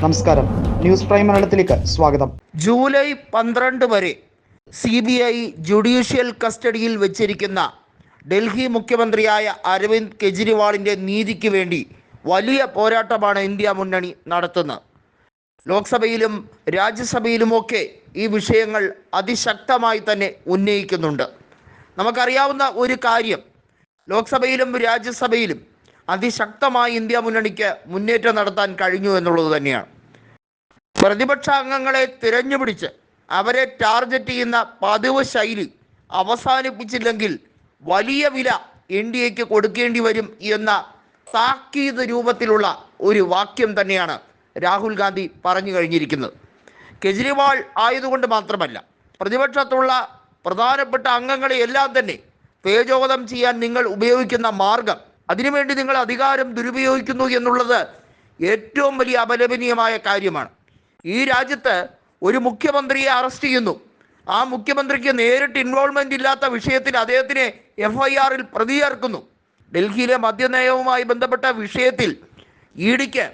നമസ്കാരം. News prime മലയാളത്തിലേക്ക് സ്വാഗതം. ജൂലൈ പന്ത്രണ്ട് വരെ സി ബി ഐ ജുഡീഷ്യൽ കസ്റ്റഡിയിൽ വെച്ചിരിക്കുന്ന ഡൽഹി മുഖ്യമന്ത്രിയായ അരവിന്ദ് കെജ്രിവാളിന്റെ നീതിക്ക് വേണ്ടി വലിയ പോരാട്ടമാണ് ഇന്ത്യ മുന്നണി നടത്തുന്നത്. ലോക്സഭയിലും രാജ്യസഭയിലുമൊക്കെ ഈ വിഷയങ്ങൾ അതിശക്തമായി തന്നെ ഉന്നയിക്കുന്നുണ്ട്. നമുക്കറിയാവുന്ന ഒരു കാര്യം. ലോക്സഭയിലും രാജ്യസഭയിലും അതിശക്തമായി ഇന്ത്യ മുന്നണിക്ക് മുന്നേറ്റം നടത്താൻ കഴിഞ്ഞു എന്നുള്ളത് തന്നെയാണ്. പ്രതിപക്ഷ അംഗങ്ങളെ തിരഞ്ഞുപിടിച്ച് അവരെ ടാർഗറ്റ് ചെയ്യുന്ന പതിവ് ശൈലി അവസാനിപ്പിച്ചില്ലെങ്കിൽ വലിയ വില എൻ ഡി എക്ക് കൊടുക്കേണ്ടി വരും എന്ന താക്കീത് രൂപത്തിലുള്ള ഒരു വാക്യം തന്നെയാണ് രാഹുൽ ഗാന്ധി പറഞ്ഞു കഴിഞ്ഞിരിക്കുന്നത്. കെജ്രിവാൾ ആയതുകൊണ്ട് മാത്രമല്ല പ്രതിപക്ഷത്തുള്ള പ്രധാനപ്പെട്ട അംഗങ്ങളെ എല്ലാം തന്നെ തേജോഗതം ചെയ്യാൻ നിങ്ങൾ ഉപയോഗിക്കുന്ന മാർഗം അതിനുവേണ്ടി നിങ്ങൾ അധികാരം ദുരുപയോഗിക്കുന്നു എന്നുള്ളത് ഏറ്റവും വലിയ അപലപനീയമായ കാര്യമാണ്. ഈ രാജ്യത്ത് ഒരു മുഖ്യമന്ത്രിയെ അറസ്റ്റ് ചെയ്യുന്നു. ആ മുഖ്യമന്ത്രിക്ക് നേരിട്ട് ഇൻവോൾവ്മെന്റ് ഇല്ലാത്ത വിഷയത്തിൽ അദ്ദേഹത്തിനെ എഫ് ഐ ആറിൽ പ്രതി ചേർക്കുന്നു ഡൽഹിയിലെ മദ്യനയവുമായി ബന്ധപ്പെട്ട വിഷയത്തിൽ ഇ ഡിക്ക്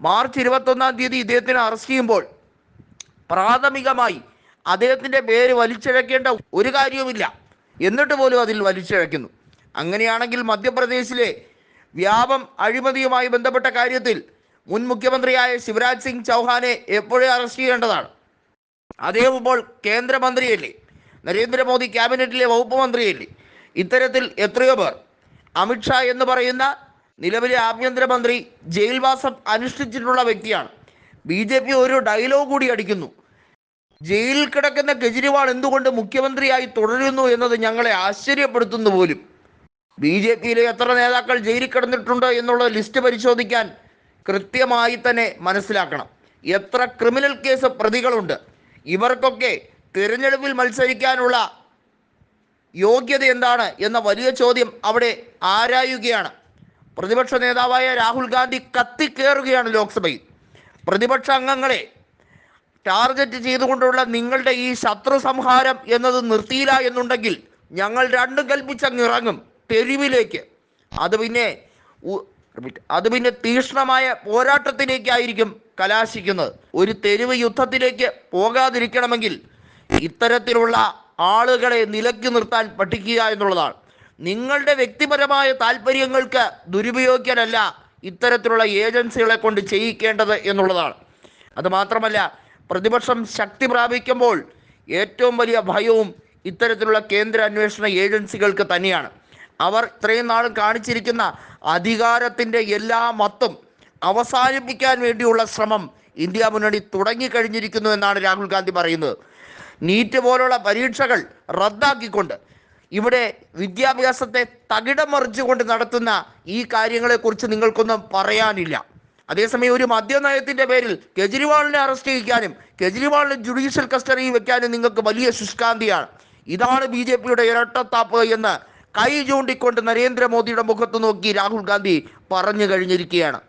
മാർച്ച് ഇരുപത്തൊന്നാം തീയതി ഇദ്ദേഹത്തിനെ അറസ്റ്റ് ചെയ്യുമ്പോൾ പ്രാഥമികമായി അദ്ദേഹത്തിന്റെ പേര് വലിച്ചിഴക്കേണ്ട ഒരു കാര്യവുമില്ല. എന്നിട്ട് പോലും അതിൽ വലിച്ചിഴക്കുന്നു. അങ്ങനെയാണെങ്കിൽ മധ്യപ്രദേശിലെ വ്യാപം അഴിമതിയുമായി ബന്ധപ്പെട്ട കാര്യത്തിൽ മുൻ മുഖ്യമന്ത്രിയായ ശിവരാജ് സിംഗ് ചൗഹാനെ എപ്പോഴും അറസ്റ്റ് ചെയ്യേണ്ടതാണ്? അദ്ദേഹം ഇപ്പോൾ കേന്ദ്രമന്ത്രിയല്ലേ നരേന്ദ്രമോദി ക്യാബിനറ്റിലെ വകുപ്പ് മന്ത്രിയല്ലേ ഇത്തരത്തിൽ എത്രയോ പേർ. അമിത്ഷാ എന്ന് പറയുന്ന നിലവിലെ ആഭ്യന്തരമന്ത്രി ജയിൽവാസം അനുഷ്ഠിച്ചിട്ടുള്ള വ്യക്തിയാണ്. ബി ജെ പി ഒരു ഡയലോഗ് കൂടി അടിക്കുന്നു. ജയിലിൽ കിടക്കുന്ന കെജ്രിവാൾ എന്തുകൊണ്ട് മുഖ്യമന്ത്രിയായി തുടരുന്നു എന്നത് ഞങ്ങളെ ആശ്ചര്യപ്പെടുത്തുന്നു പോലും. ബി ജെ പിയിലെ എത്ര നേതാക്കൾ ജയിലിൽ കിടന്നിട്ടുണ്ട് എന്നുള്ള ലിസ്റ്റ് പരിശോധിക്കാൻ കൃത്യമായി തന്നെ മനസ്സിലാക്കണം. എത്ര ക്രിമിനൽ കേസ് പ്രതികളുണ്ട്. ഇവർക്കൊക്കെ തിരഞ്ഞെടുപ്പിൽ മത്സരിക്കാനുള്ള യോഗ്യത എന്താണ് എന്ന വലിയ ചോദ്യം അവിടെ ആരായുകയാണ്. പ്രതിപക്ഷ നേതാവായ രാഹുൽ ഗാന്ധി കത്തിക്കേറുകയാണ് ലോക്സഭയിൽ. പ്രതിപക്ഷ അംഗങ്ങളെ ടാർഗറ്റ് ചെയ്തുകൊണ്ടുള്ള നിങ്ങളുടെ ഈ ശത്രു സംഹാരം എന്നത് നിർത്തിയില്ല എന്നുണ്ടെങ്കിൽ ഞങ്ങൾ രണ്ടും കൽപ്പിച്ചങ്ങ് ഇറങ്ങും. തെരുവിലേക്ക്. അത് പിന്നെ അത് പിന്നെ തീക്ഷ്ണമായ പോരാട്ടത്തിലേക്കായിരിക്കും കലാശിക്കുന്നത്. ഒരു തെരുവ് യുദ്ധത്തിലേക്ക് പോകാതിരിക്കണമെങ്കിൽ ഇത്തരത്തിലുള്ള ആളുകളെ നിലക്കി നിർത്താൻ പഠിക്കുക എന്നുള്ളതാണ്. നിങ്ങളുടെ വ്യക്തിപരമായ താല്പര്യങ്ങൾക്ക് ദുരുപയോഗിക്കാനല്ല ഇത്തരത്തിലുള്ള ഏജൻസികളെ കൊണ്ട് ചെയ്യിക്കേണ്ടത് എന്നുള്ളതാണ്. അതുമാത്രമല്ല പ്രതിപക്ഷം ശക്തി പ്രാപിക്കുമ്പോൾ ഏറ്റവും വലിയ ഭയവും ഇത്തരത്തിലുള്ള കേന്ദ്ര അന്വേഷണ ഏജൻസികൾക്ക് തന്നെയാണ്. അവർ ഇത്രയും നാൾ കാണിച്ചിരിക്കുന്ന അധികാരത്തിന്റെ എല്ലാ മത്തും അവസാനിപ്പിക്കാൻ വേണ്ടിയുള്ള ശ്രമം ഇന്ത്യ മുന്നണി തുടങ്ങിക്കഴിഞ്ഞിരിക്കുന്നു എന്നാണ് രാഹുൽ ഗാന്ധി പറയുന്നത്. നീറ്റ് പോലുള്ള പരീക്ഷകൾ റദ്ദാക്കിക്കൊണ്ട് ഇവിടെ വിദ്യാഭ്യാസത്തെ തകിടം മറിച്ചുകൊണ്ട് നടത്തുന്ന ഈ കാര്യങ്ങളെക്കുറിച്ച് നിങ്ങൾക്കൊന്നും പറയാനില്ല. അതേസമയം ഒരു മദ്യനയത്തിന്റെ പേരിൽ കെജ്രിവാളിനെ അറസ്റ്റ് ചെയ്യിക്കാനും കെജ്രിവാളിനെ ജുഡീഷ്യൽ കസ്റ്റഡിയിൽ വെക്കാനും നിങ്ങൾക്ക് വലിയ ശുഷ്കാന്തിയാണ്. ഇതാണ് ബി ജെ പിയുടെ ഇരട്ടത്താപ്പ് എന്ന് കൈ ചൂണ്ടിക്കൊണ്ട് നരേന്ദ്രമോദിയുടെ മുഖത്ത് നോക്കി രാഹുൽ ഗാന്ധി പറഞ്ഞു കഴിഞ്ഞിരിക്കുകയാണ്.